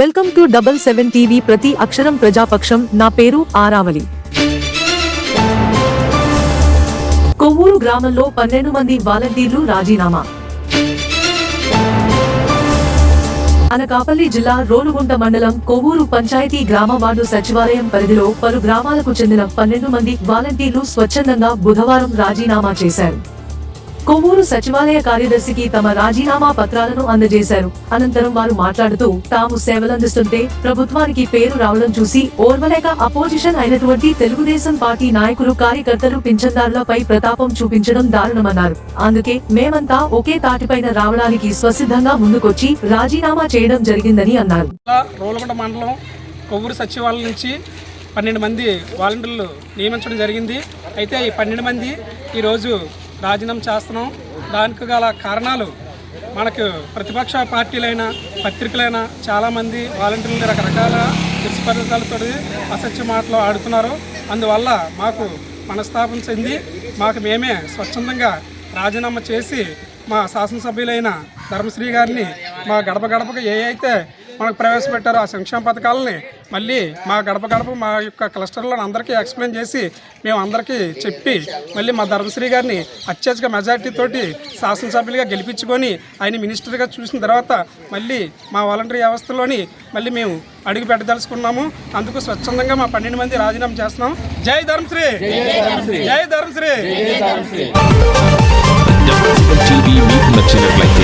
Welcome to double seven TV ప్రతి అక్షరం ప్రజాపక్షం. నా పేరు ఆరావళి. కొవ్వూరు గ్రామంలో పన్నెండు మంది వాలంటీర్లు రాజీనామా. అనకాపల్లి జిల్లా రోలుగుంట మండలం కొవ్వూరు పంచాయతీ గ్రామ వార్డు సచివాలయం పరిధిలో పలు గ్రామాలకు చెందిన పన్నెండు మంది వాలంటీర్లు స్వచ్ఛందంగా బుధవారం రాజీనామా చేశారు. కొవ్వూరు సచివాలయ కార్యదర్శికి తమ రాజీనామా పత్రాలను అందజేశారు. అనంతరం వారు మాట్లాడుతూ తాము సేవలందిస్తుంటే ప్రభుత్వానికి పేరు రావడం చూసి ఓర్వలేక అపోజిషన్ అయినటువంటి తెలుగుదేశం పార్టీ నాయకులు కార్యకర్తలు పింఛన్దారులపై ప్రతాపం చూపించడం దారుణమన్నారు. అందుకే మేమంతా ఒకే తాటిపైన రావడానికి స్వసిద్ధంగా ముందుకొచ్చి రాజీనామా చేయడం జరిగిందని అన్నారు. మండలం కొవ్వూరు సచివాలయం నుంచి పన్నెండు మంది వాలంటీర్లు నియమించడం జరిగింది. అయితే ఈ పన్నెండు మంది ఈరోజు రాజీనామా చేస్తున్నాం. దానికి గల కారణాలు మనకు ప్రతిపక్ష పార్టీలైన పత్రికలైన చాలామంది వాలంటీర్లు రకరకాల దుష్పరితాలతో అసత్య మాటలు ఆడుతున్నారు. అందువల్ల మాకు మనస్తాపం చెంది మాకు మేమే స్వచ్ఛందంగా రాజీనామా చేసి మా శాసనసభ్యులైన ధర్మశ్రీ గారిని మా గడప గడపకు ఏ అయితే మనకు ప్రవేశపెట్టారు ఆ సంక్షేమ పథకాలని మళ్ళీ మా గడప గడప మా యొక్క క్లస్టర్లో అందరికీ ఎక్స్ప్లెయిన్ చేసి మేము అందరికీ చెప్పి మళ్ళీ మా ధర్మశ్రీ గారిని అత్యధిక మెజార్టీ తోటి శాసనసభ్యులుగా గెలిపించుకొని ఆయన మినిస్టర్గా చూసిన తర్వాత మళ్ళీ మా వాలంటరీ వ్యవస్థలోని మళ్ళీ మేము అడుగు పెట్టదలుచుకున్నాము. అందుకు స్వచ్ఛందంగా మా పన్నెండు మంది రాజీనామా చేస్తున్నాం. జై ధర్మశ్రీ! జై ధర్మశ్రీ! మీకు నచ్చినట్లయితే